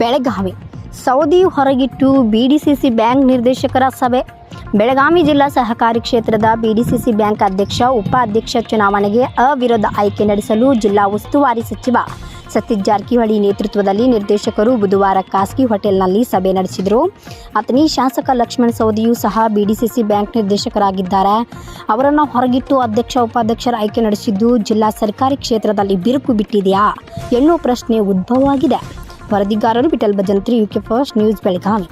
ಬೆಳಗಾವಿ. ಸೌದಿ ಹೊರಗಿಟ್ಟು ಬಿಡಿಸಿ C C bank ನಿರ್ದೇಶಕರ ಸಭೆ. ಬೆಳಗಾವಿ ಜಿಲ್ಲಾ ಸಹಕಾರಿ ಕ್ಷೇತ್ರದ ಬಿ ಡಿಸಿ ಸಿ ಬ್ಯಾಂಕ್ ಅಧ್ಯಕ್ಷ, ಉಪಾಧ್ಯಕ್ಷ ಚುನಾವಣೆಗೆ ಅವಿರೋಧ ಆಯ್ಕೆ ನಡೆಸಲು ಜಿಲ್ಲಾ ಉಸ್ತುವಾರಿ ಸಚಿವ ಸತೀಶ್ ಜಾರಕಿಹೊಳಿ ನೇತೃತ್ವದಲ್ಲಿ ನಿರ್ದೇಶಕರು ಬುಧವಾರ ಖಾಸಗಿ ಹೋಟೆಲ್ನಲ್ಲಿ ಸಭೆ ನಡೆಸಿದರು. ಅತನಿ ಶಾಸಕ ಲಕ್ಷ್ಮಣ ಸೌದಿಯೂ ಸಹ ಬಿ ಡಿಸಿ ಸಿ ಬ್ಯಾಂಕ್ ನಿರ್ದೇಶಕರಾಗಿದ್ದಾರೆ. ಅವರನ್ನು ಹೊರಗಿಟ್ಟು ಅಧ್ಯಕ್ಷ, ಉಪಾಧ್ಯಕ್ಷರ ಆಯ್ಕೆ ನಡೆಸಿದ್ದು ಜಿಲ್ಲಾ ಸರ್ಕಾರಿ ಕ್ಷೇತ್ರದಲ್ಲಿ ಬಿರುಕು ಬಿಟ್ಟಿದೆಯಾ ಎನ್ನುವ ಪ್ರಶ್ನೆ ಉದ್ಭವವಾಗಿದೆ. ವರದಿಗಾರರು Vithal Bhajantri UK first news Belagavi